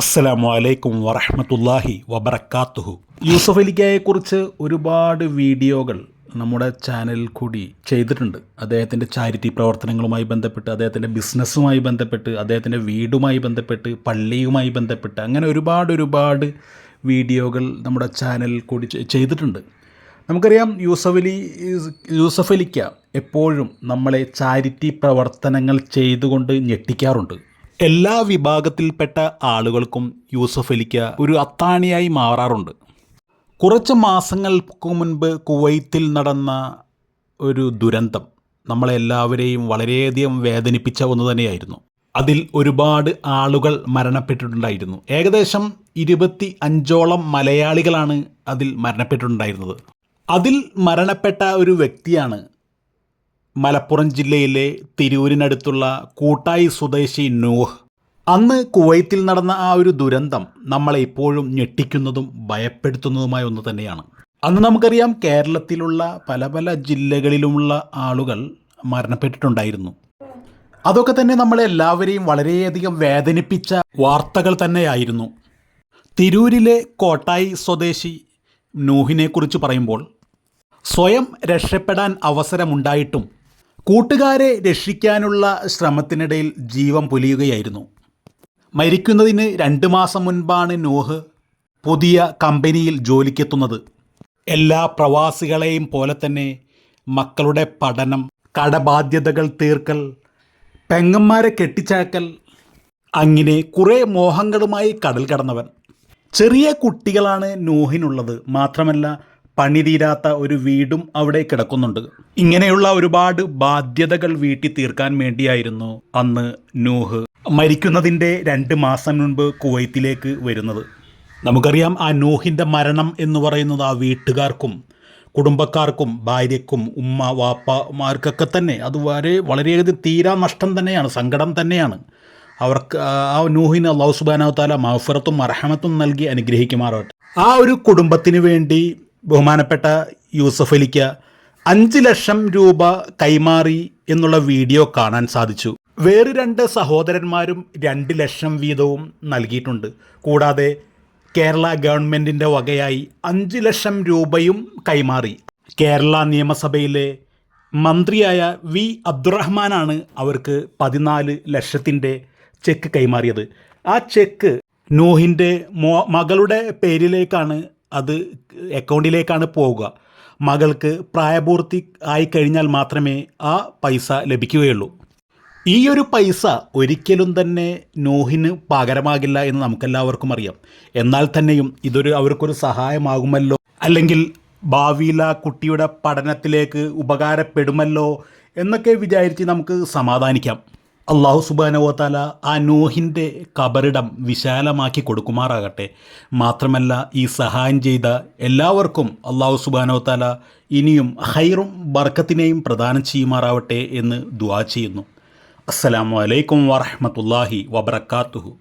അസ്സലാമു അലൈക്കും വറഹമത്തല്ലാഹി വബർക്കാത്തുഹു യൂസഫ് അലിക്കയെക്കുറിച്ച് ഒരുപാട് വീഡിയോകൾ നമ്മുടെ ചാനലിൽ കൂടി ചെയ്തിട്ടുണ്ട്. അദ്ദേഹത്തിന്റെ ചാരിറ്റി പ്രവർത്തനങ്ങളുമായി ബന്ധപ്പെട്ട് അദ്ദേഹത്തിന്റെ ബിസിനസ്സുമായി ബന്ധപ്പെട്ട് അദ്ദേഹത്തിന്റെ വീടുമായി ബന്ധപ്പെട്ട് പള്ളിയുമായി ബന്ധപ്പെട്ട് അങ്ങനെ ഒരുപാട് ഒരുപാട് വീഡിയോകൾ നമ്മുടെ ചാനലിൽ കൂടി ചെയ്തിട്ടുണ്ട്. നമുക്കറിയാം യൂസഫ് അലി യൂസഫ് അലിക്ക എപ്പോഴും നമ്മളെ ചാരിറ്റി പ്രവർത്തനങ്ങൾ ചെയ്തുകൊണ്ട് ഞെട്ടിക്കാറുണ്ട്. എല്ലാ വിഭാഗത്തിൽപ്പെട്ട ആളുകൾക്കും യൂസഫ് അലിക്ക ഒരു അത്താണിയായി മാറാറുണ്ട്. കുറച്ച് മാസങ്ങൾക്ക് മുൻപ് കുവൈത്തിൽ നടന്ന ഒരു ദുരന്തം നമ്മളെല്ലാവരെയും വളരെയധികം വേദനിപ്പിച്ച ഒന്ന് തന്നെയായിരുന്നു. അതിൽ ഒരുപാട് ആളുകൾ മരണപ്പെട്ടിട്ടുണ്ടായിരുന്നു. ഏകദേശം ഇരുപത്തി അഞ്ചോളം മലയാളികളാണ് അതിൽ മരണപ്പെട്ടിട്ടുണ്ടായിരുന്നത്. അതിൽ മരണപ്പെട്ട ഒരു വ്യക്തിയാണ് മലപ്പുറം ജില്ലയിലെ തിരൂരിനടുത്തുള്ള കൂട്ടായി സ്വദേശി നൂഹ്. അന്ന് കുവൈത്തിൽ നടന്ന ആ ഒരു ദുരന്തം നമ്മളെ ഇപ്പോഴും ഞെട്ടിക്കുന്നതും ഭയപ്പെടുത്തുന്നതുമായ ഒന്ന് തന്നെയാണ്. അന്ന് നമുക്കറിയാം കേരളത്തിലുള്ള പല പല ജില്ലകളിലുമുള്ള ആളുകൾ മരണപ്പെട്ടിട്ടുണ്ടായിരുന്നു. അതൊക്കെ തന്നെ നമ്മളെ എല്ലാവരെയും വളരെയധികം വേദനിപ്പിച്ച വാർത്തകൾ തന്നെയായിരുന്നു. തിരൂരിലെ കോട്ടായി സ്വദേശി നൂഹിനെക്കുറിച്ച് പറയുമ്പോൾ സ്വയം രക്ഷപ്പെടാൻ അവസരമുണ്ടായിട്ടും കൂട്ടുകാരെ രക്ഷിക്കാനുള്ള ശ്രമത്തിനിടയിൽ ജീവൻ പൊലിയുകയായിരുന്നു. മരിക്കുന്നതിന് രണ്ട് മാസം മുൻപാണ് നോഹ് പുതിയ കമ്പനിയിൽ ജോലിക്കെത്തുന്നത്. എല്ലാ പ്രവാസികളെയും പോലെ തന്നെ മക്കളുടെ പഠനം കടബാധ്യതകൾ തീർക്കൽ പെങ്ങന്മാരെ കെട്ടിച്ചാക്കൽ അങ്ങനെ കുറേ മോഹങ്ങളുമായി കടൽ കടന്നവൻ. ചെറിയ കുട്ടികളാണ് നോഹിനുള്ളത്. മാത്രമല്ല പണി തീരാത്ത ഒരു വീടും അവിടെ കിടക്കുന്നുണ്ട്. ഇങ്ങനെയുള്ള ഒരുപാട് ബാധ്യതകൾ വീട്ടി തീർക്കാൻ വേണ്ടിയായിരുന്നു അന്ന് നൂഹ്. മരിക്കുന്നതിന്റെ രണ്ട് മാസം മുൻപ് കുവൈത്തിലേക്ക് വരുന്നത്. നമുക്കറിയാം ആ നൂഹിന്റെ മരണം എന്ന് പറയുന്നത് ആ വീട്ടുകാർക്കും കുടുംബക്കാർക്കും ഭാര്യക്കും ഉമ്മ വാപ്പമാർക്കൊക്കെ തന്നെ. അത് വളരെ വളരെയധികം തീരാ നഷ്ടം തന്നെയാണ് സങ്കടം തന്നെയാണ്. അവർക്ക് ആ നൂഹിന് അള്ളാഹു സുബാനാവത്താല മഹഫറത്തും അർഹമത്തും നൽകി അനുഗ്രഹിക്കുമാറാവട്ടെ. ആ ഒരു കുടുംബത്തിന് വേണ്ടി ബഹുമാനപ്പെട്ട യൂസഫ് അലിക്ക് അഞ്ച് ലക്ഷം രൂപ കൈമാറി എന്നുള്ള വീഡിയോ കാണാൻ സാധിച്ചു. വേറെ രണ്ട് സഹോദരന്മാരും രണ്ട് ലക്ഷം വീതവും നൽകിയിട്ടുണ്ട്. കൂടാതെ കേരള ഗവൺമെന്റിന്റെ വകയായി അഞ്ച് ലക്ഷം രൂപയും കൈമാറി. കേരള നിയമസഭയിലെ മന്ത്രിയായ വി അബ്ദുറഹ്മാനാണ് അവർക്ക് പതിനാല് ലക്ഷത്തിന്റെ ചെക്ക് കൈമാറിയത്. ആ ചെക്ക് നൂഹിന്റെ മകളുടെ പേരിലേക്കാണ് അത് അക്കൗണ്ടിലേക്കാണ് പോവുക. മകൾക്ക് പ്രായപൂർത്തി ആയി കഴിഞ്ഞാൽ മാത്രമേ ആ പൈസ ലഭിക്കുകയുള്ളൂ. ഈ ഒരു പൈസ ഒരിക്കലും തന്നെ നോഹിന് പകരമാകില്ല എന്ന് നമുക്കെല്ലാവർക്കും അറിയാം. എന്നാൽ തന്നെയും ഇതൊരു അവർക്കൊരു സഹായമാകുമല്ലോ? അല്ലെങ്കിൽ ഭാവിയിൽ ആ കുട്ടിയുടെ പഠനത്തിലേക്ക് ഉപകാരപ്പെടുമല്ലോ എന്നൊക്കെ വിചാരിച്ച് നമുക്ക് സമാധാനിക്കാം. അള്ളാഹു സുബാനവത്താല ആ നോഹിന്റെ കബറിടം വിശാലമാക്കി കൊടുക്കുമാറാകട്ടെ. മാത്രമല്ല ഈ സഹായം ചെയ്ത എല്ലാവർക്കും അള്ളാഹു സുബാനവത്താല ഇനിയും ഹൈറും ബർക്കത്തിനെയും പ്രദാനം ചെയ്യുമാറാവട്ടെ എന്ന് ദുവാ ചെയ്യുന്നു. അസ്സലാമു അലൈക്കും വറഹ്മത്തുള്ളാഹി വബറകാതുഹു.